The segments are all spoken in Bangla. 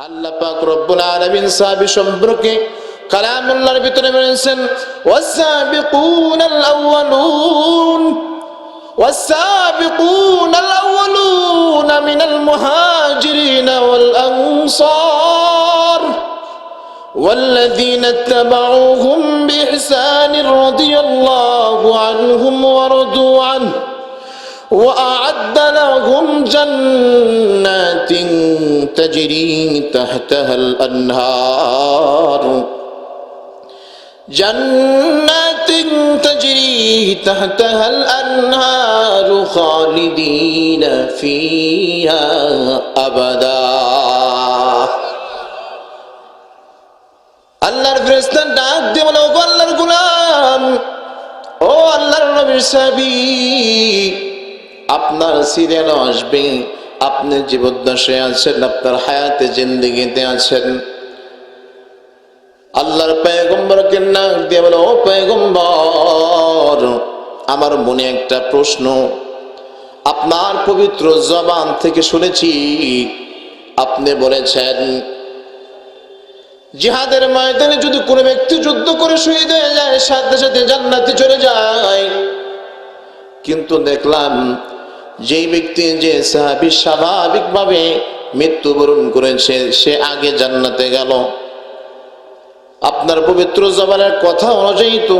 আল্লাহ পাক রব্বুল আলামিন সাহাবী সম্পর্কে কালামুল্লাহর ভিতরে বলেছেন ওয়াসাবিকুনাল আউয়ালুন والسابقون الأولون من المهاجرين والأنصار والذين اتبعوهم بإحسان رضي الله عنهم ورضوا عنه وأعد لهم جنات تجري تحتها الأنهار جنات تجري تحتها الأنهار خالدين فيها أبدا আল্লাহর ফেরেশতা ডাক দিয়ে বলে ও আল্লাহর গোলাম ও আল্লাহর নবীর সাহাবী আপনার সিরিয়াল আসবে আপনি জীবদ্দশায় আছেন, আপনার হায়াতে জিন্দিগিতে আছেন। আল্লাহর পেগম্বরকে নাক দিয়ে বলে, ও পেগম্বর আমার মনে একটা প্রশ্ন। আপনার পবিত্র জবান থেকে শুনেছি, আপনি বলেছেন, জিহাদের ময়দানে যদি কোনো ব্যক্তি যুদ্ধ করে শহীদ হয়ে যায়, সাথে সাথে জান্নাতে চলে যায়। কিন্তু দেখলাম যেই ব্যক্তি যে সাহাবি স্বাভাবিকভাবে মৃত্যুবরণ করেছে, সে আগে জান্নাতে গেল। আপনার পবিত্র জবানের কথা অনুযায়ী তো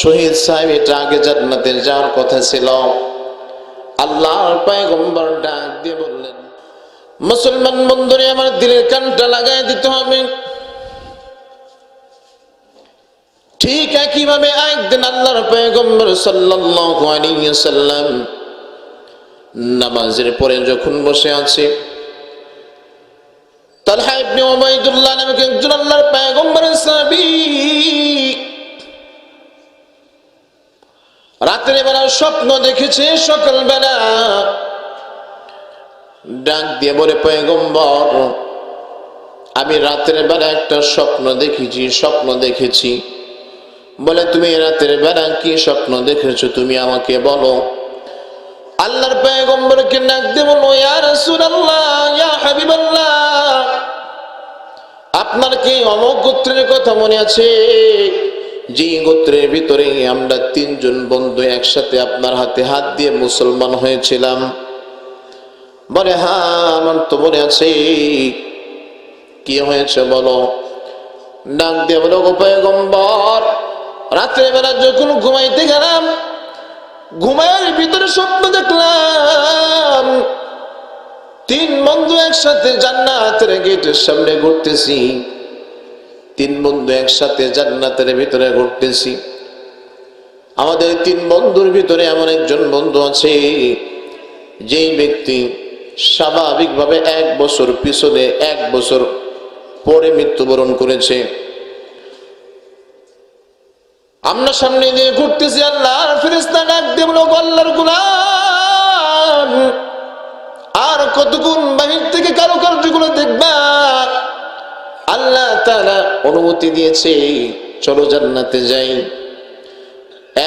শহীদ সাহেব এটা আগে জান্নাতে যাওয়ার কথা ছিল। আল্লাহর পায়গম্বর ডাক দিয়ে বললেন, মুসলমান বন্ধুরে, আমার দিলের কানটা লাগাই দিতে হবে। ঠিক একইভাবে একদিন আল্লাহর পয়গম্বর সাল্লাল্লাহু আলাইহি সাল্লাম নামাজের পরে যখন বসে আছে সাহাবী রাতের বেলা স্বপ্ন দেখেছে, সকালবেলা ডাক দিয়ে বলে, পয়গম্বর, আমি রাতের বেলা একটা স্বপ্ন দেখেছি স্বপ্ন দেখেছি। বলে, তুমি রাতের বেলা কি স্বপ্ন দেখেছ? তুমি আমাকে বলো। আল্লাহর পয়গম্বরকে নাক দিয়ে বলো ইয়া রাসূলুল্লাহ, ইয়া আপনার কি অমক গোত্রের কথা মনে আছে? যে গোত্রের ভিতরে আমরা তিনজন বন্ধু একসাথে আপনার হাতে হাত দিয়ে মুসলমান হয়েছিলাম। বলে হ্যাঁ আমার তো মনে আছে। কি হয়েছে বলো? ডাক দিয়ে বলো গো পয়গম্বর রাত্রে বেলা যখন ঘুমাইতে গেলাম ঘুমায়ের ভিতরে স্বপ্ন দেখলাম। তিন বন্ধু একসাথে জান্নাতের গেটের সামনে ঘুরতেছি। তিন বন্ধু একসাথে জান্নাতের ভিতরে ঘুরতেছি। আমাদের তিন বন্ধুর ভিতরে এমন একজন বন্ধু আছে, যেই ব্যক্তি স্বাভাবিকভাবে এক বছর পিছনে এক বছর পরে মৃত্যুবরণ করেছে। আমরা সামনে দিয়ে ঘুরতেছি আল্লাহর ফেরেস্তা ডাক দেব আল্লাহর গুলাম, আর কতক্ষণ বাহির থেকে কারও কার্যগুলো দেখবা? আল্লাহ তারা অনুমতি দিয়েছে, চলো জান্নাতে যাই।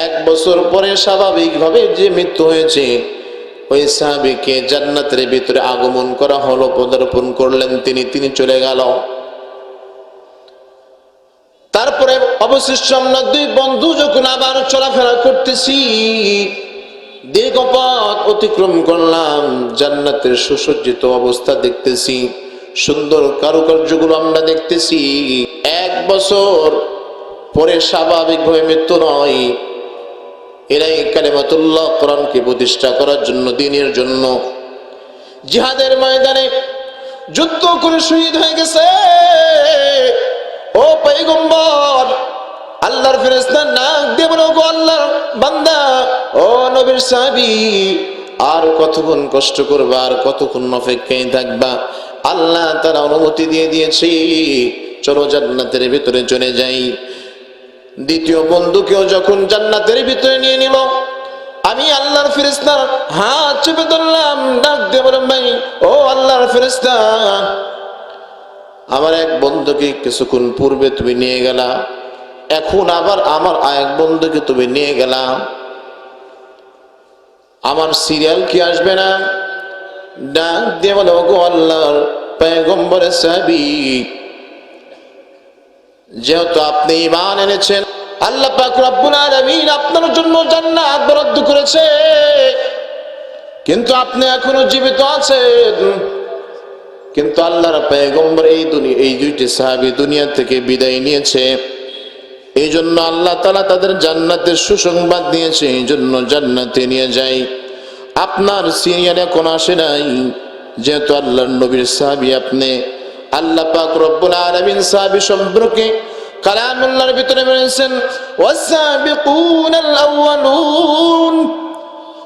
এক বছর পরে স্বাভাবিকভাবে যে মৃত্যু হয়েছে, ওই সাহাবিকে জান্নাতের ভিতরে আগমন করা হলো, পদার্পণ করলেন তিনি তিনি চলে গেল। তারপরে অবশিষ্ট আমরা দুই বন্ধু যখন আবার চলাফেরা করতেছি, দীর্ঘ পথ অতিক্রম করলাম, জান্নাতের সুসজ্জিত অবস্থা দেখতেছি, সুন্দর কারুকার্যগুলো আমরা দেখতেছি। এক বছর পরে স্বাভাবিকভাবে মৃত্যু নয়। এরাই কালেমাতুল্লাহ কোরআনকে প্রতিষ্ঠা করার জন্য, দিনের জন্য। জিহাদের ময়দানে যুদ্ধ করে শহীদ হয়ে গেছে। ও পৈগম্বর আল্লাহর ফেরেস্তা নাক দিয়ে বলো গো বান্দা, ও নবীর সাহাবি, আর কতক্ষণ কষ্ট করবা, আর কতক্ষণ অপেক্ষায় থাকবা? আল্লাহ তারা অনুমতি দিয়ে দিয়েছি, চলো জান্নাতের ভিতরে চলে যাই। দ্বিতীয় বন্ধুকেও যখন জান্নাতের ভিতরে নিয়ে নিল, আমি আল্লাহর ফেরেস্তার হাত চেপে ধরলাম ডাক বললাম, ভাই, ও আল্লাহর ফেরেস্তা আমার এক বন্ধুকে কিছুক্ষণ পূর্বে তুমি নিয়ে গেলা, এখন আবার আমার এক বন্ধুকে তুমি নিয়ে গেলা। আমার সিরিয়াল কি আসবে না? ডাক দিয়ে বলে, ওগো আল্লাহর পয়গম্বরের সাহাবি, যেহেতু আপনি ইমান এনেছেন, আল্লাহ পাক রব্বুল আলামিন আপনার জন্য জান্নাত বরাদ্দ করেছে। কিন্তু আপনি এখনও জীবিত আছেন। কিন্তু আল্লাহর পয়গম্বর এই দুনিয়া এই দুইটি সাহাবী দুনিয়া থেকে বিদায় নিয়েছে। এই জন্য আল্লাহ তালা তাদের জান্নাতের সুসংবাদ দিয়েছে এই জন্য জান্নাতে নিয়ে যাই আপনার সিনিয়র এখন আসে নাই, যেহেতু আল্লাহ নবীর সাহাবি আপনি। আল্লাহ পাক রব্বুল আলামিন সাহাবি সম্পর্কে কালামুল্লাহর ভিতরে বলেছেন ওয়াসাবিকুন আল-আউওয়ালুন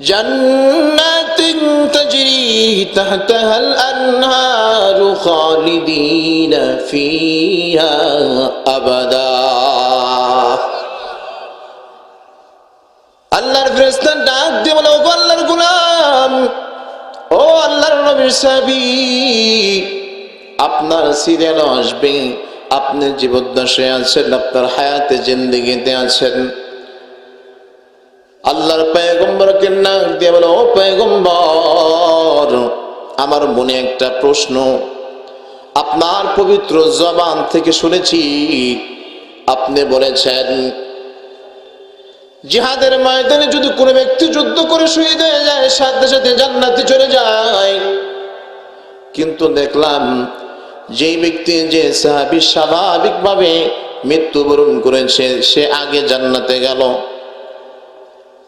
جنات تجري تحتها الأنهار خالدين فيها أبدا আল্লাহর ফেরেশতা ডাক দিয়ে বলে ওগো আল্লাহর গোলাম ও আল্লাহর নবীর সাহাবী আপনার সিরিয়াল আসবে আপনি জীবদ্দশায় আছেন আপনার হায়াতে জিন্দিগিতে আছেন আল্লাহর পয়গম্বরকে আমার মনে একটা প্রশ্ন। আপনার পবিত্র জবান থেকে শুনেছি, আপনি বলেছেন, জিহাদের ময়দানে যদি কোনো ব্যক্তি যুদ্ধ করে শহীদ হয়ে যায় সাথে সাথে জান্নাতে চলে যায়। কিন্তু দেখলাম, যেই ব্যক্তি যে সাহাবি স্বাভাবিকভাবে মৃত্যুবরণ করেছে, সে আগে জান্নাতে গেল।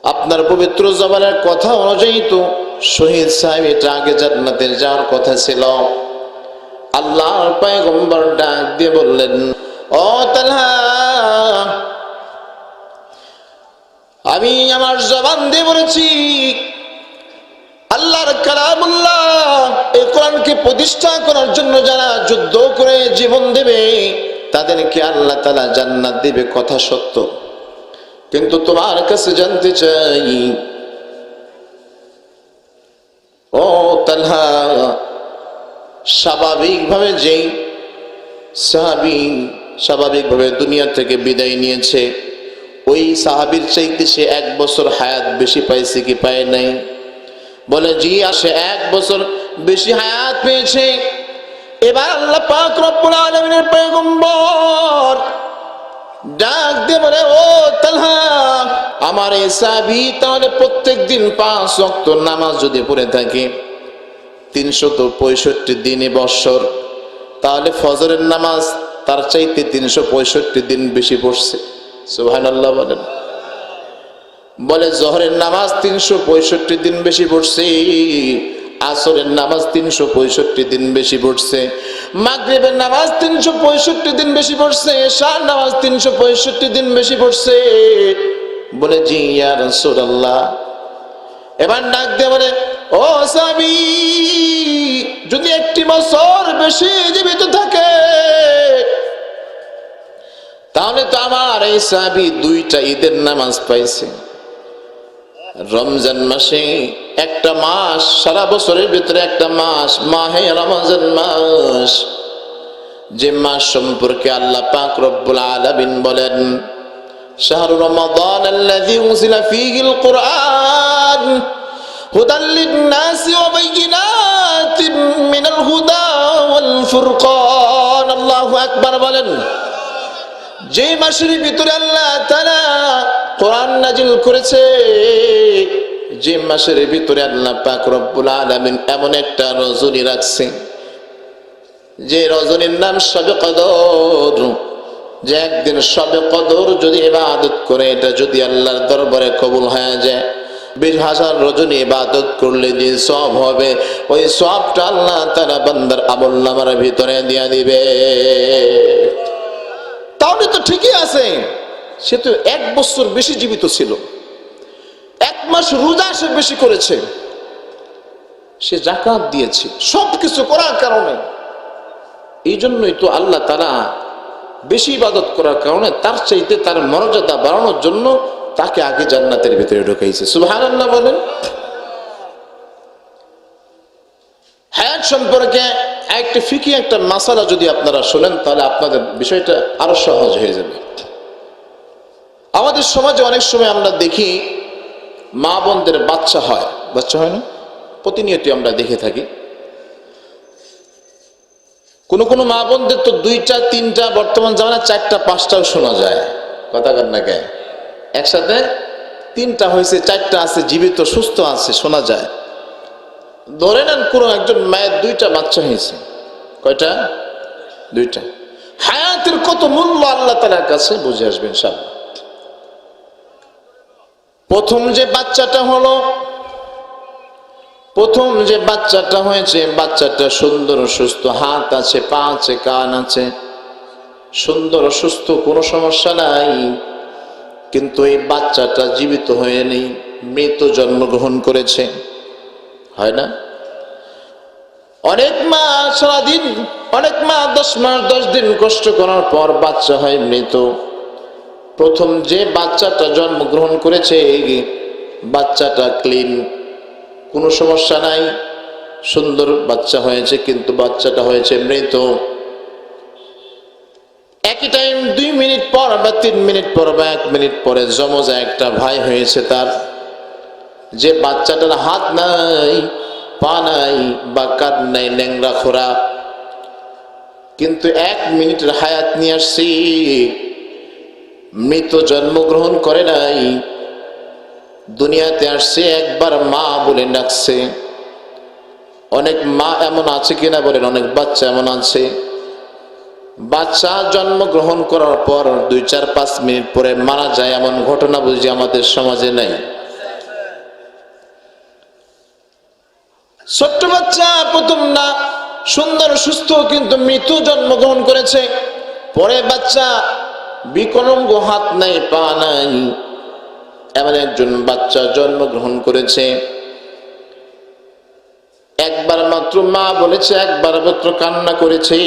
আপনার পবিত্র জবানের কথা অনুযায়ী তো শহীদ সাহেব এটা আগে জান্নাতে যাওয়ার কথা ছিল। আল্লাহর পয়গম্বর ডাক দিয়ে বললেন, ও আমি আমার জবান দিয়ে বলেছি, আল্লাহর কালামুল্লাহ এই কোরআনকে প্রতিষ্ঠা করার জন্য যারা যুদ্ধ করে জীবন দেবে, তাদেরকে আল্লাহ তালা জান্নাত দেবে, কথা সত্য। কিন্তু তোমার কাছে জানতে চাই, ও তালহা স্বাভাবিকভাবে যেই সাহাবি স্বাভাবিকভাবে দুনিয়া থেকে বিদায় নিয়েছে, ওই সাহাবির চাইতে সে এক বছর হায়াত বেশি পাইছে কি পায় নাই? বলে, জি, আসে এক বছর বেশি হায়াত পেয়েছে। এবার আল্লাহ পাক রব্বুল আলামিনের পয়গম্বর ডাক দিয়ে বলে, ও তালহা, আমার এই সাবি তাহলে প্রত্যেক দিন পাঁচ ওয়াক্ত নামাজ যদি পড়ে থাকে, তিনশত পঁয়ষট্টি দিনে বৎসর, তাহলে ফজরের নামাজ তার চাইতে তিনশো পঁয়ষট্টি দিন বেশি পড়ছে। সুহান আল্লাহ বলেন। বলে, জহরের নামাজ তিনশো পঁয়ষট্টি দিন বেশি পড়ছে। আসরের নামাজ তিনশো পঁয়ষট্টি দিন বেশি পড়ছে। মাগরিবের নামাজ তিনশো পঁয়ষট্টি দিন বেশি পড়ছে। শাহ নামাজ তিনশো পঁয়ষট্টি দিন বেশি পড়ছে। বলে, জি ইয়া রাসূলুল্লাহ। এবার ডাক দিয়ে বলে, ও সাবি যদি একটি বছর বেশি জীবিত থাকে, তাহলে তো আমার এই সাবি দুইটা ঈদের নামাজ পাইছে। রমজান মাসে একটা মাস, সারা বছরের ভিতরে একটা মাস, মাহে রমজান মাস। যে মাস সম্পর্কে আল্লাহ পাক রব্বুল আলামিন বলেন, শাহরু রমাদান আল্লাযী উনজিলা ফীহিল কুরআন, হুদাল লিন-নাস ওয়া বাইয়িনাতিন মিনাল হুদা ওয়াল ফুরকান। আল্লাহু আকবার বলেন যে মাসের ভিতরে আল্লাহ তারা কোরআন নাজিল করেছে, যে মাসের ভিতরে আল্লাহ পাক রব্বুল আলামিন এমন একটা রজনী রাখছে, যে রজনীর নাম সবে কদর। যে একদিন সবে কদর যদি ইবাদত করে, এটা যদি আল্লাহর দরবারে কবুল হয়ে যায়, বিশ হাজার রজনী ইবাদত করলে যে সব হবে, ওই সবটা আল্লাহ তারা বান্দার আমল নামার ভিতরে দিয়া দিবে। তাহলে তো ঠিকই আছে। সে তো এক বছর বেশি জীবিত ছিল। এক মাস রোজা সে বেশি করেছে। সে জাকাত দিয়েছে। সব কিছু করার কারণে। এই জন্যই তো আল্লাহ তারা বেশি ইবাদত করার কারণে তার চাইতে তার মর্যাদা বাড়ানোর জন্য তাকে আগে জান্নাতের ভিতরে ঢুকাইছে। আল্লাহ বলেন। হায়াত সম্পর্কে একটা ফিকি, একটা মাসালা যদি আপনারা শোনেন, তাহলে আপনাদের বিষয়টা আরও সহজ হয়ে যাবে। আমাদের সমাজে অনেক সময় আমরা দেখি, মা বোনদের বাচ্চা হয়। বাচ্চা হয় না? প্রতিনিয়ত আমরা দেখে থাকি। কোনো কোনো মা বোনদের তো দুইটা, তিনটা, বর্তমান জামানা চারটা, পাঁচটাও শোনা যায়। কথা কর না একসাথে তিনটা হয়েছে, চারটা আছে, জীবিত, সুস্থ আছে, শোনা যায়। ধরে নেন কোনো একজন মায়ের দুইটা বাচ্চা হয়েছে। কয়টা? দুইটা। হায়াতের কত মূল্য আল্লাহ তালার কাছে বুঝে আসবেন সব প্রথম যে বাচ্চাটা হলো, প্রথম যে বাচ্চাটা হয়েছে, বাচ্চাটা সুন্দর সুস্থ, হাত আছে, পা আছে, কান আছে, সুন্দর সুস্থ, কোনো সমস্যা নাই। কিন্তু এই বাচ্চাটা জীবিত হয়ে নেই, মৃত জন্মগ্রহণ করেছে। হয় না? অনেক মা সারাদিন, অনেক মা দশ মাস, দশ দিন কষ্ট করার পর বাচ্চা হয় মৃত। প্রথম যে বাচ্চাটা জন্মগ্রহণ করেছে, বাচ্চাটা ক্লিন, কোনো সমস্যা নাই, সুন্দর বাচ্চা হয়েছে, কিন্তু বাচ্চাটা হয়েছে মৃত। একই টাইম দুই মিনিট পর বা তিন মিনিট পর বা এক মিনিট পরে জমজা একটা ভাই হয়েছে তার। যে বাচ্চাটার হাত নাই পা নাই বা কান নাই ল্যাংরা খোরা। কিন্তু এক মিনিটের হায়াত নিয়ে আসছি। মৃত জন্মগ্রহণ করে নাই। দুনিয়াতে আসছে, একবার মা বলে ডাকছে। অনেক মা এমন আছে কিনা বলেন, অনেক বাচ্চা এমন আছে। বাচ্চা জন্মগ্রহণ করার পর দুই চার পাঁচ মিনিট পরে মারা যায়, এমন ঘটনা বুঝি আমাদের সমাজে নাই। ছোট্ট বাচ্চা, প্রথম না, সুন্দর, সুস্থ, কিন্তু মৃত্যু জন্মগ্রহণ করেছে। পরে বাচ্চা বিকলঙ্গ, হাত নাই, পা নাই। এমন একজন বাচ্চা জন্মগ্রহণ করেছে। একবার মাত্র মা বলেছে, একবার মাত্র কান্না করেছে।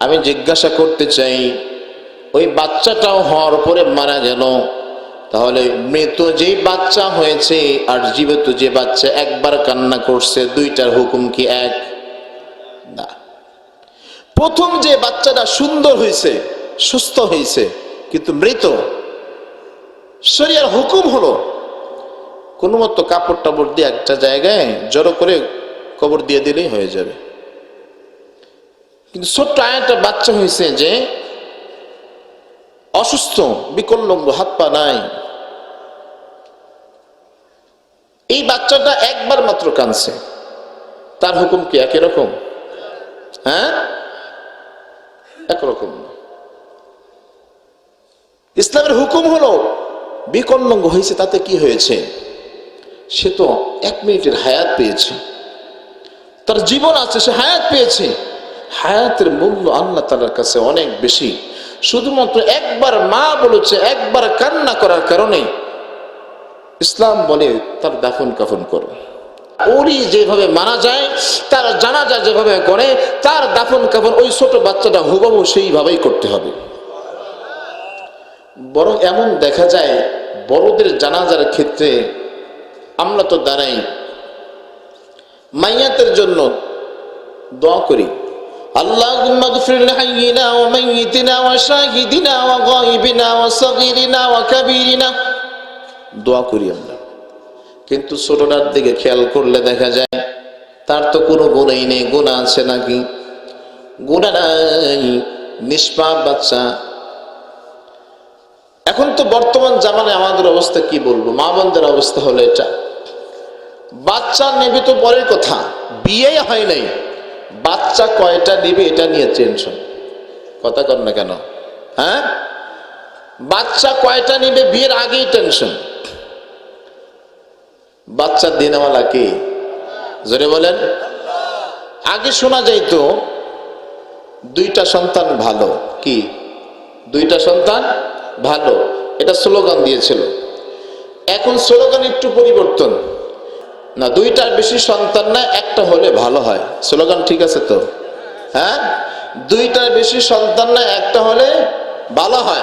আমি জিজ্ঞাসা করতে চাই, ওই বাচ্চাটাও হওয়ার পরে মারা গেল। তাহলে মৃত যে বাচ্চা হয়েছে আর জীবিত যে বাচ্চা একবার কান্না করছে, দুইটার হুকুম কি এক? না। প্রথম যে বাচ্চাটা সুন্দর হয়েছে, সুস্থ হয়েছে, কিন্তু মৃত, শরিয়ার হুকুম হলো, কোনো মতো কাপড় টাপড় দিয়ে একটা জায়গায় জড়ো করে কবর দিয়ে দিলেই হয়ে যাবে। কিন্তু ছোট্ট একটা বাচ্চা হয়েছে যে অসুস্থ বিকল্লঙ্গ হাত পা নাই। এই বাচ্চাটা একবার মাত্র কানছে তার হুকুম কি একই রকম? হ্যাঁ? একরকম ইসলামের হুকুম হলো বিকল্লঙ্গ হয়েছে, তাতে কি হয়েছে? সে তো এক মিনিটের হায়াত পেয়েছে। তার জীবন আছে, সে হায়াত পেয়েছে। হায়াতের মূল্য আল্লাহ তালার কাছে অনেক বেশি। শুধুমাত্র একবার মা বলেছে, একবার কান্না করার কারণে ইসলাম বলে তার দাফন কাফন করো। ওরই যেভাবে মারা যায়, তার জানা যায় যেভাবে করে, তার দাফন কাফন ওই ছোট বাচ্চাটা হুবাবু সেইভাবেই করতে হবে। বরং এমন দেখা যায়, বড়দের জানাজার ক্ষেত্রে আমরা তো দাঁড়াই। মাইয়াতের জন্য দোয়া করি। اللهم اغفر لحينا وميتنا وشاهدنا وغائبنا وصغيرنا وكبيرنا দোয়া করি আমরা কিন্তু ছোটটার দিকে খেয়াল করলে দেখা যায় তার তো কোনো গুণই নেই গুণা আছে নাকি গুণা নাই নিষ্পাপ বাচ্চা এখন তো বর্তমান জামানে আমাদের অবস্থা কি বলবো মা বোনদের অবস্থা হলো এটা বাচ্চা নেবে তো পরের কথা বিয়ে হয় নাই বাচ্চা কয়টা নেবে এটা নিয়ে টেনশন কথা কর না কেন? হ্যাঁ? বাচ্চা কয়টা নিবে বিয়ের আগেই টেনশন বাচ্চা দিনওয়ালা কে? জোরে বলেন। আগে শোনা যাইতো, দুইটা সন্তান ভালো। কি? দুইটা সন্তান ভালো। এটা স্লোগান দিয়েছিল। এখন স্লোগান একটু পরিবর্তন। না দুইটার বেশি সন্তান না একটা হলে ভালো হয়। স্লোগান ঠিক আছে তো? হ্যাঁ? দুইটার বেশি সন্তান না একটা হলে ভালো হয়।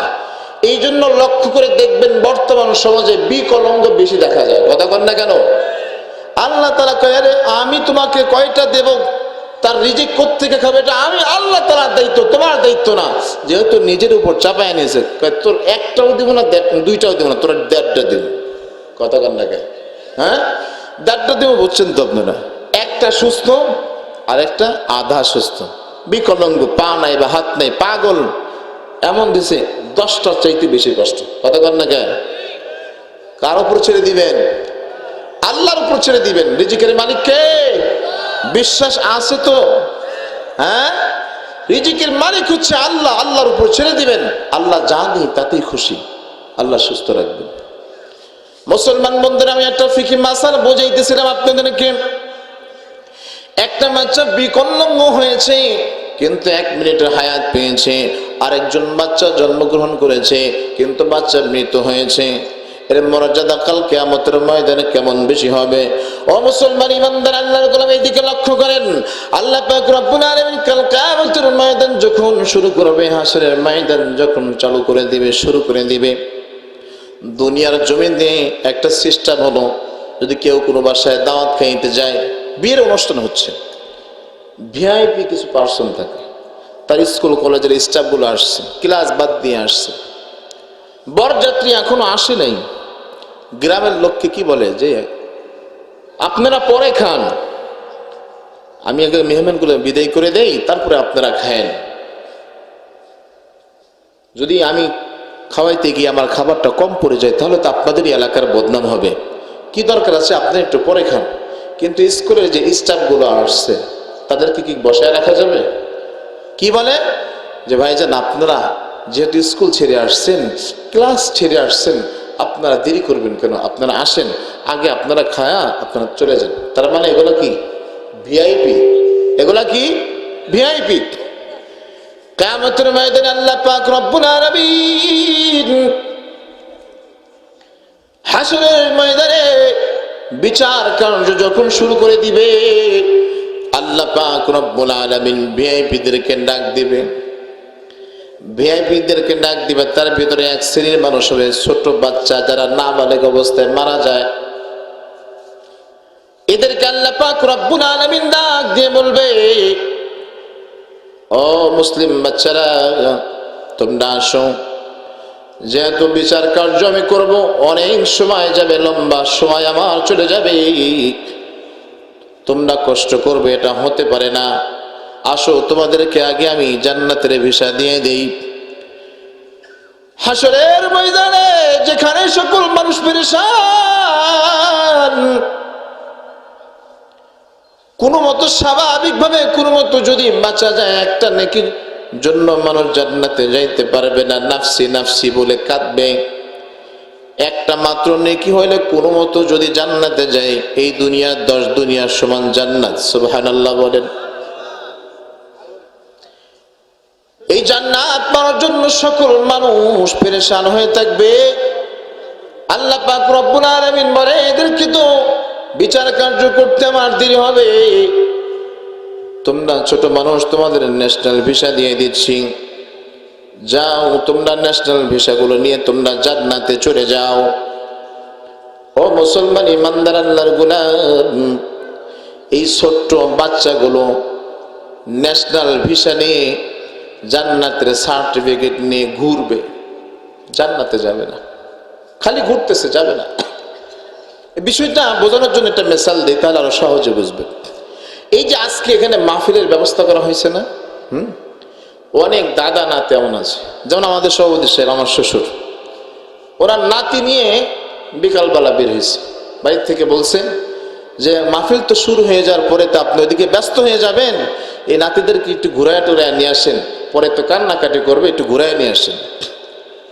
এই জন্য লক্ষ্য করে দেখবেন বর্তমান সমাজে বিকলঙ্গ বেশি দেখা যায়। কথা কন না কেন? আল্লাহ তালা কয়ে "আরে, আমি তোমাকে কয়টা দেব? তার রিজিক কোথেকে খাবে? এটা আমি আল্লাহ তালার দায়িত্ব তোমার দায়িত্ব না। যেহেতু নিজের উপর চাপায় নিয়েছে তোর একটাও দিব না দুইটাও দিব না তোর দেড়টা দিব। কথা কন না কেন? হ্যাঁ? দেড়টা দিব বুঝছেন তো আপনারা? একটা সুস্থ আর একটা আধা সুস্থ। বিকলঙ্গ, পা নাই বা হাত নাই, পাগল। এমন দিছে, দশটার চাইতে বেশি কষ্ট। কথা কন না কেন? কার উপর ছেড়ে দিবেন? আল্লাহর উপর ছেড়ে দিবেন। রিজিকের মালিক কে? বিশ্বাস আছে তো? হ্যাঁ? রিজিকের মালিক হচ্ছে আল্লাহ। আল্লাহর উপর ছেড়ে দিবেন। আল্লাহ নেই তাতেই খুশি। আল্লাহ সুস্থ রাখবেন। মুসলমান বন্ধুরা, আমি একটা ফিকি মাসাল বোঝাইতেছিলাম আপনাদেরকে। একটা বাচ্চা বিকল্লঙ্গ হয়েছে, কিন্তু এক মিনিটের হায়াত পেয়েছে। আরেকজন বাচ্চা জন্মগ্রহণ করেছে, কিন্তু বাচ্চা মৃত হয়েছে। এর মর্যাদা কাল কেয়ামতের ময়দানে কেমন বেশি হবে? ও মুসলমান ইমানদার, আল্লাহর গোলাম এইদিকে লক্ষ্য করেন। আল্লাহ পাক রব্বুল আলামিন কাল কিয়ামতের ময়দান যখন শুরু করবে, হাসরের ময়দান যখন চালু করে দিবে, শুরু করে দিবে। দুনিয়ার জমিনে একটা সিস্টেম হলো, যদি কেউ কোনো বাসায় দাওয়াত খাইতে যায়, বিয়ের অনুষ্ঠান হচ্ছে। ভিআইপি কিছু পার্সন থাকে, তার স্কুল, কলেজের স্টাফগুলো আসছে, ক্লাস বাদ দিয়ে আসছে। বরযাত্রী এখনও আসে নাই। গ্রামের লোককে কি বলে যে, আপনারা পরে খান। আমি আগে মেহমানগুলো বিদায় করে দেই, তারপরে আপনারা খায়েন। যদি আমি খাওয়াইতে গিয়ে আমার খাবারটা কম পড়ে যায়, তাহলে তো আপনাদেরই এলাকার বদনাম হবে। কি দরকার আছে? আপনি একটু পরে খান। কিন্তু স্কুলের যে স্টাফগুলো আসছে, তাদেরকে কি বসায় রাখা যাবে? কি বলে? যে ভাইজান, আপনারা যেহেতু স্কুল ছেড়ে আসছেন, ক্লাস ছেড়ে আসছেন, আপনারা দেরি করবেন কেন? আপনারা আসেন, আগে আপনারা খায়া আপনারা চলে যান। তার মানে এগুলো কি? ভিআইপি। এগুলা কি? ভিআইপি। কামতের ময়দানে আল্লাহ পাক রব্বুল আলামিন হাসরের ময়দানে বিচার কার্য যখন শুরু করে দিবে, আল্লাহ পাক রব্বুল আলামিন ভিআইপিদেরকে ডাক দিবে। ভিআইপিদেরকে ডাক দিবে, তার ভিতরে এক শ্রেণির মানুষ হবে, ছোট বাচ্চা যারা নাবালেগ অবস্থায় মারা যায়। এদেরকে আল্লাহ পাক রব্বুল আলামিন ডাক দিয়ে বলবে ও মুসলিম বাচ্চারা, তোমরা আসো। যেহেতু বিচার কার্য আমি করব, অনেক সময় যাবে, লম্বা সময় আমার চলে যাবে। তোমরা কষ্ট করবে, এটা হতে পারে না। আসো, তোমাদেরকে আগে আমি জান্নাতের ভিসা দিয়ে দেই। হাসরের ময়দানে যেখানে সকল মানুষ পেরেশান কোনো মতো স্বাভাবিকভাবে, কোনো মতো যদি বাঁচা যায়, একটা নেকির জন্য মানুষ জান্নাতে যাইতে পারবে না। নাফসি নাফসি বলে কাঁদবে। একটা মাত্র নেকি হইলে কোনো মতো যদি জান্নাতে যায় এই দুনিয়ার দশ দুনিয়ার সমান জান্নাত সুবহান আল্লাহ বলেন। এই জান্নাত পাওয়ার জন্য সকল মানুষ পেরেশান হয়ে থাকবে। আল্লাহ পাক রব্বুল আলামিন বলে, এদেরকে তো বিচার কার্য করতে আমার দেরি হবে। তোমরা ছোট মানুষ, তোমাদের ন্যাশনাল ভিসা দিয়ে দিচ্ছি। যাও, তোমরা ন্যাশনাল ভিসাগুলো নিয়ে তোমরা জান্নাতে চলে যাও। ও মুসলমান ইমানদার আল্লাহর গুলাম, এই ছোট্ট বাচ্চাগুলো ন্যাশনাল ভিসা নিয়ে জান্নাতের সার্টিফিকেট নিয়ে ঘুরবে। জান্নাতে যাবে না। খালি ঘুরতেছে, যাবে না। বিষয়টা বোঝানোর জন্য একটা মেসাল দিই, তাহলে আরও সহজে বুঝবে এই যে আজকে এখানে মাহফিলের ব্যবস্থা করা হয়েছে না? হুম? অনেক দাদা নাতি এমন আছে, যেমন আমাদের সভাপতি সাহেব, আমার শ্বশুর। ওরা নাতি নিয়ে বিকালবেলা বের হয়েছে। বাড়ির থেকে বলছে যে, মাহফিল তো শুরু হয়ে যাওয়ার পরে তো আপনি ওইদিকে ব্যস্ত হয়ে যাবেন। এই নাতিদেরকে একটু ঘুরায় টুরায় নিয়ে আসেন। পরে তো কান্নাকাটি করবে, একটু ঘুরায় নিয়ে আসেন।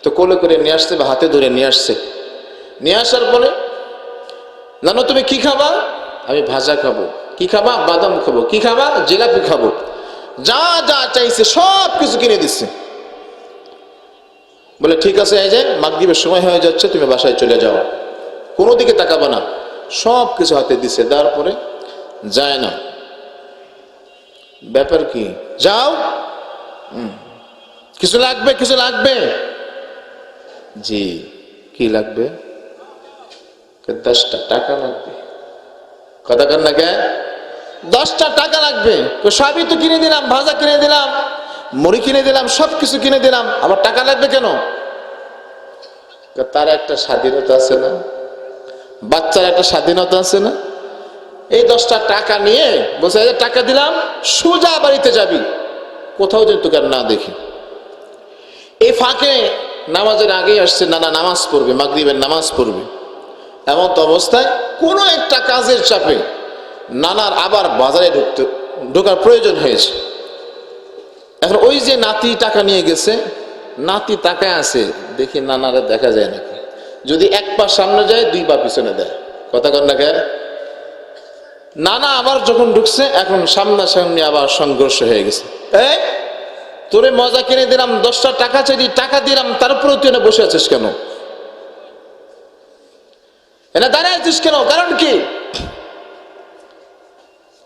তো কোলে করে নিয়ে আসছে বা হাতে ধরে নিয়ে আসছে। নিয়ে আসার পরে জানো তুমি কি খাবা? আমি ভাজা খাব। কি খাবা? বাদাম খাব। কি খাবা? জিলাপি খাব। যা যা চাইছে সব কিছু কিনে দিচ্ছে। বলে, ঠিক আছে, এই যে মাগরীবের সময় হয়ে যাচ্ছে, তুমি বাসায় চলে যাও। কোনো দিকে তাকাবো না। সব কিছু হাতে দিছে। দেওয়ার পরে যায় না। ব্যাপার কি? যাও। কিছু লাগবে কিছু লাগবে? জি, কি লাগবে? দশটা টাকা লাগবে। কথা কর না দশটা টাকা লাগবে। সবই তো কিনে দিলাম, ভাজা কিনে দিলাম, মুড়ি কিনে দিলাম সব কিছু কিনে দিলাম। আবার টাকা লাগবে কেন? তার একটা স্বাধীনতা আছে না? বাচ্চার একটা স্বাধীনতা আছে না? এই দশটা টাকা নিয়ে বসে টাকা দিলাম, সোজা বাড়িতে যাবি। কোথাও যেন তোকে না দেখি। এই ফাঁকে নামাজের আগেই আসছে, নানা নামাজ পড়বে, মাগরিবের নামাজ পড়বে। এমন তো অবস্থায় কোনো একটা কাজের চাপে নানার আবার বাজারে ঢুকতে, ঢোকার প্রয়োজন হয়েছে। এখন ওই যে নাতি টাকা নিয়ে গেছে, নাতি তাকায় আছে, দেখি নানারে দেখা যায় নাকি। যদি এক পা সামনে যায়, দুই পা পিছনে দেয়। কথা কন কে? নানা আবার যখন ঢুকছে, এখন সামনাসামনি আবার সংঘর্ষ হয়ে গেছে। এই, তোরে মজা কিনে দিলাম, দশটা টাকা চাইলি টাকা দিলাম তারপরেও তুই বসে আছিস কেন? এনে দাঁড়িয়ে আছিস কেন? কারণ কি?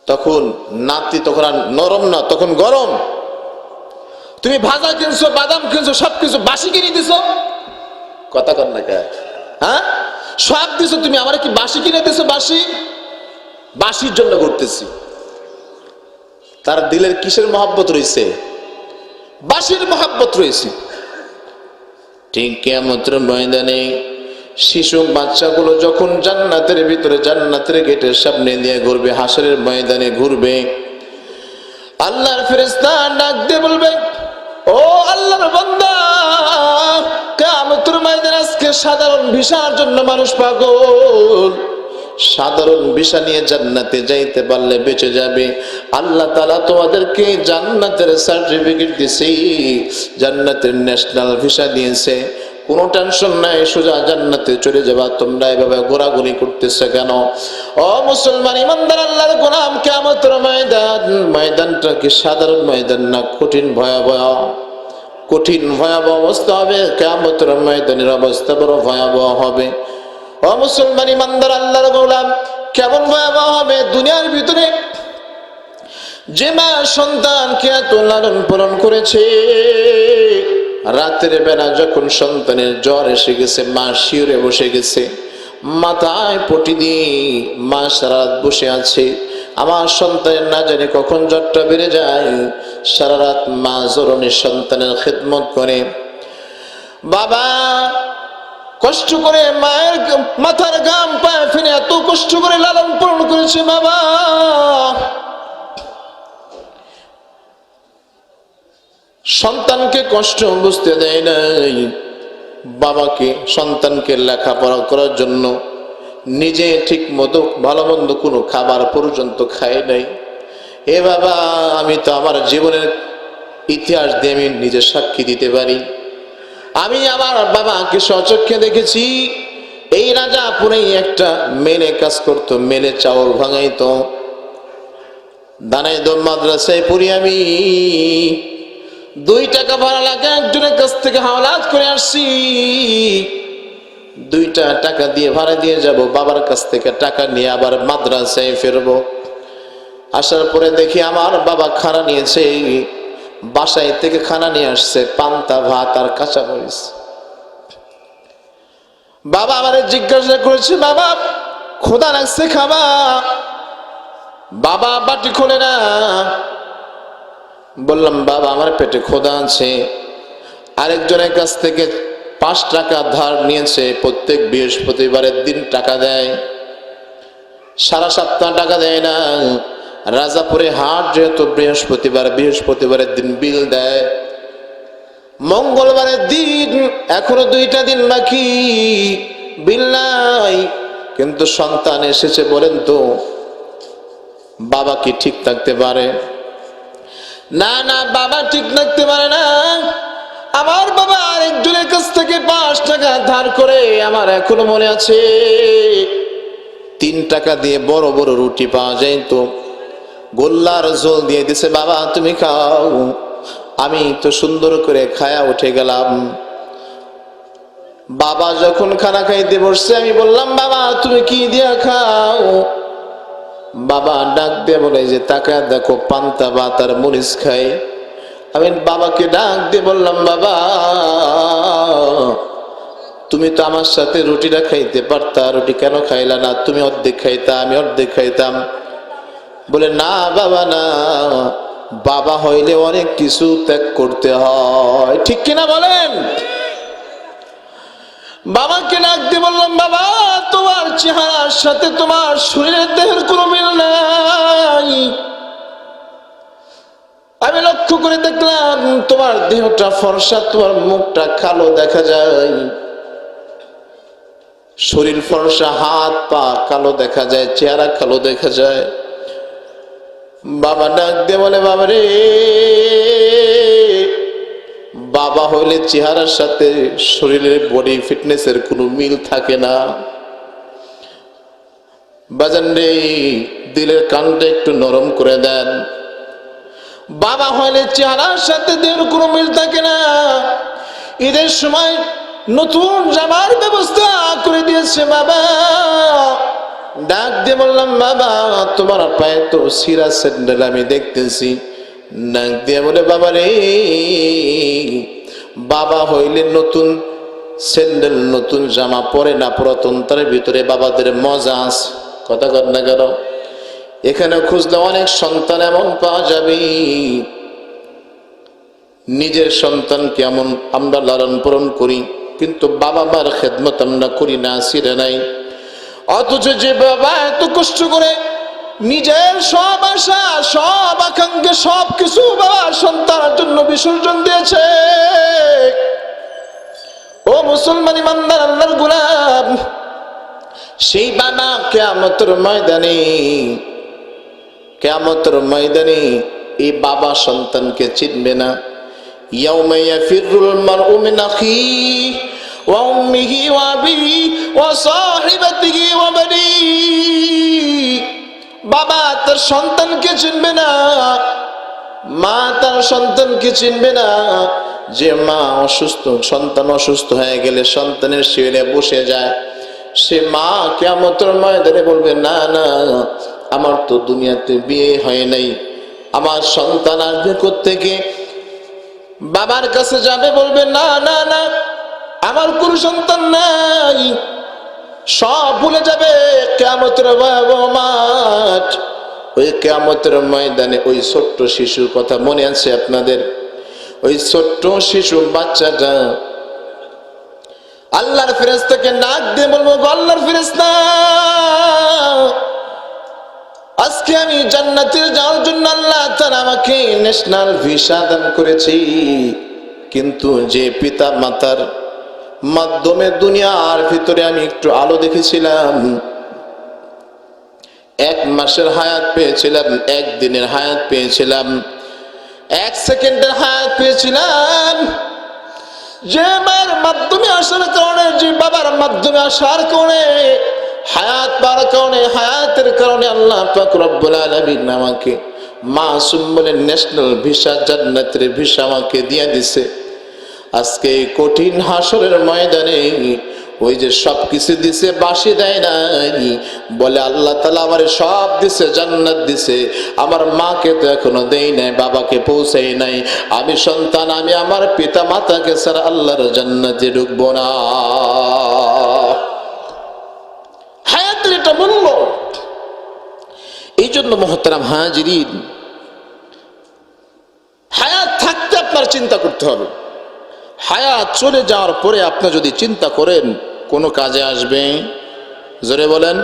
তখন নাতি তখন আর নরম না, তখন গরম। তুমি ভাজা কিনছো, বাদাম কিনছো, সবকিছু বাসি কিনে দিছো। কথা কর না হ্যাঁ? সব দিছো তুমি, আমার কি বাসি কিনে দিছো, বাসি? বাসির জন্য করতেছি তার দিলের কিসের মহাব্বত রয়েছে? বাসির মহাব্বত রয়েছে। ঠিক কেমত্র ময়দানে শিশু বাচ্চাগুলো যখন জান্নাতের ভিতরে, জান্নাতের গেটের সামনে দিয়ে ঘুরবে, হাসরের ময়দানে ঘুরবে, আল্লাহর ফেরেস্তা ডাক দিয়ে বলবে, ও আল্লাহর বান্দা কেমত্র ময়দান আজকে সাধারণ ভিসার জন্য মানুষ পাগল। সাধারণ ভিসা নিয়ে জান্নাতে যাইতে পারলে বেঁচে যাবে। আল্লাহ তালা তোমাদেরকে জান্নাতের সার্টিফিকেট দিছে, জান্নাতের ন্যাশনাল ভিসা দিয়েছে। কোনো টেনশন নাই, সোজা জান্নাতে চলে যাবা। তোমরা এভাবে ঘোরাঘুরি করতেছে কেন? ও মুসলমান ইমানদার, আল্লাহর গোলাম কেমতর ময়দান। ময়দানটা কি সাধারণ ময়দান না, কঠিন ভয়াবহ। কঠিন ভয়াবহ অবস্থা হবে কেমতর ময়দানের অবস্থা বড় ভয়াবহ হবে। ও মুসলমান ইমানদার, আল্লাহর গোলাম, কেমন ভয়াবহ হবে? দুনিয়ার ভিতরে যে মা সন্তানকে এত লালন পালন করেছে রাতের বেলা যখন সন্তানের জ্বর এসে গেছে, মা শিউরে বসে গেছে, মাথায় পটি দিয়ে মা সারা রাত বসে আছে। আমার সন্তানের না জানি কখন জ্বরটা বেড়ে যায়। সারা রাত মা জরনের সন্তানের খেদমত করে। বাবা, কষ্ট করে মায়ের মাথার গাম পায়ে ফেলে এত কষ্ট করে লালন পালন করেছে বাবা। সন্তানকে কষ্ট বুঝতে দেয় নাই। বাবাকে, সন্তানকে লেখাপড়া করার জন্য নিজে ঠিক মতো ভালো মন্দ কোনো খাবার পর্যন্ত খায় নাই। এ বাবা, আমি তো আমার জীবনের ইতিহাস দিয়ে আমি নিজে সাক্ষী দিতে পারি। আমি আমার বাবাকে সচক্ষে দেখেছি। এই রাজা রাজাপুরেই একটা মেনে কাজ করতো মেনে চাউল ভাঙাইতো। দানাই দম মাদ্রাসায় পড়ি আমি। দুই টাকা ভাড়া লাগে, একজনের কাছ থেকে হাওলাত করে আসছি দুইটা টাকা দিয়ে ভাড়া দিয়ে যাব, বাবার কাছ থেকে টাকা নিয়ে আবার মাদ্রাসায় ফিরবো। আসার পরে দেখি আমার বাবা খানা নিয়েছে, বাসায় থেকে খানা নিয়ে আসছে, পান্তা, ভাত আর কাঁচা মরিচ বাবা আমারে জিজ্ঞাসা করেছে, বাবা খোদা লাগছে খাবা বাবা বাটি খোলে না বললাম, বাবা, আমার পেটে খোদা আছে। আরেকজনের কাছ থেকে পাঁচ টাকা ধার নিয়েছে, প্রত্যেক বৃহস্পতিবারের দিন টাকা দেয়। সারা সপ্তাহ টাকা দেয় না। রাজাপুরে হাট যেহেতু বৃহস্পতিবার, বৃহস্পতিবারের দিন বিল দেয়। মঙ্গলবারের দিন, এখনও দুইটা দিন বাকি, বিল নাই। কিন্তু সন্তান এসেছে বলেন তো, বাবা কি ঠিক থাকতে পারে? না না, বাবা ঠিক থাকতে পারে না। আমার বাবা আরেকজনের কাছ থেকে পাঁচ টাকা ধার করে আমার এখনও মনে আছে। তিন টাকা দিয়ে বড় বড় রুটি পাওয়া যায় তো। গোল্লার ঝোল দিয়ে দিছে, বাবা, তুমি খাও। আমি তো সুন্দর করে খায়া উঠে গেলাম। বাবা যখন খানা খাইতে বসছে, আমি বললাম, বাবা, তুমি কি দিয়া খাও? বাবা ডাক দিয়ে বলে যে তাকা দেখো, পান্তা ভাত আর মরিচ খাই। আমি বাবাকে ডাক দিয়ে বললাম, বাবা, তুমি তো আমার সাথে রুটিটা খাইতে পারতা, রুটি কেন খাইলা না? তুমি অর্ধেক খাইতা, আমি অর্ধেক খাইতাম। বলে, না বাবা না, বাবা হইলে অনেক কিছু ত্যাগ করতে হয়। ঠিক কিনা বলেন? বাবাকে ডাক দিয়ে বললাম, বাবা, তোমার চেহারার সাথে তোমার শরীরের দেহের কোনো মিল নাই। আমি লক্ষ্য করে দেখলাম, তোমার দেহটা ফর্সা, তোমার মুখটা কালো দেখা যায়। শরীর ফর্সা, হাত পা কালো দেখা যায়, চেহারা কালো দেখা যায়। বাবা ডাক দিয়ে বলে বাবা রে বাবা হইলে চেহারার সাথে শরীরের বডি ফিটনেসের কোনো মিল থাকে না। বাজান রে, দিলের কানটা একটু নরম করে দেন। বাবা হইলে চেহারার সাথে দেহের কোনো মিল থাকে না। ঈদের সময় নতুন জামার ব্যবস্থা করে দিয়েছে বাবা। ডাক দিয়ে বললাম, বাবা, তোমার পায়ে তো সিরা স্যান্ডেল আমি দেখতেছি। ডাক দিয়ে বলে বাবা রে বাবা হইলে নতুন স্যান্ডেল, নতুন জামা পরে না পুরাতন, তার ভিতরে বাবাদের মজা আছে। কথা কর না কেন? এখানে খুঁজলে অনেক সন্তান এমন পাওয়া যাবে। নিজের সন্তানকে এমন আমরা লালন পালন করি, কিন্তু বাবা মার খেদমত আমরা করি না, সিরে নাই। অথচ যে বাবা এত কষ্ট করে নিজের সব আশা, সব আকাঙ্ক্ষা সব কিছু বাবা সন্তানের জন্য বিসর্জন দিয়েছে। ও মুসলমান ইমানদার, আল্লাহর গুলাম, সেই বাবা কেয়ামতের ময়দানে কেয়ামতের ময়দানে এই বাবা সন্তানকে চিনবে না। ইয়াউমা ইয়াফিরুল মারউ আখিহি ওয়া ওয়া ওয়া সাহিবাতিহি ওয়া বাবা, তার সন্তানকে চিনবে না। মা, তার সন্তানকে চিনবে না। যে মা অসুস্থ, সন্তান অসুস্থ হয়ে গেলে সন্তানের শিবিরে বসে যায়। সে মা কেমতর ময়দানে বলবে, না না, আমার তো দুনিয়াতে বিয়ে হয় নাই। আমার সন্তান আসবে থেকে বাবার কাছে যাবে, বলবে, না না না, আমার কোন সন্তান নাই। সব ভুলে যাবে কেমতের মাঠ। ওই কেমতের ময়দানে ওই ছোট্ট শিশুর কথা মনে আছে আপনাদের? ওই ছোট্ট শিশু বাচ্চাটা আল্লাহর ফেরেস্তাকে নাক দিয়ে বলব আল্লাহর ফেরেস্তা আজকে আমি জান্নাতে যাওয়ার জন্য আল্লাহ তারা আমাকে ন্যাশনাল ভিসা দান করেছি। কিন্তু যে পিতা মাতার মাধ্যমে দুনিয়ার ভিতরে আমি একটু আলো দেখেছিলাম। এক মাসের হায়াত পেয়েছিলাম, এক দিনের হায়াত পেয়েছিলাম। এক সেকেন্ডের হায়াত পেয়েছিলাম। যে মায়ের মাধ্যমে আসার কারণে, যে বাবার মাধ্যমে আসার কারণে, হায়াত পাওয়ার কারণে, হায়াতের কারণে আল্লাহ রব্বুল আলামিন আমাকে মাসুম বলে ন্যাশনাল ভিসা, জান্নাতের ভিসা আমাকে দিয়ে দিছে আজকে এই কঠিন হাসরের ময়দানে ওই যে সব কিছু দিছে বাসি দেয় নাই। বলে আল্লাহ তালা আমার সব দিছে, জান্নাত দিছে। আমার মাকে তো এখনও দেই নাই, বাবাকে পৌঁছাই নাই। আমি সন্তান, আমি আমার পিতা মাতাকে স্যার আল্লাহর জান্নাতে ঢুকবো না। হায়াতের এটা মূল্য এই জন্য মহতারাম হাজিরিন, হায়াত থাকতে আপনার চিন্তা করতে হবে। হায়াত চলে যাওয়ার পরে আপনি যদি চিন্তা করেন কোনো কাজে আসবে? জোরে বলেন।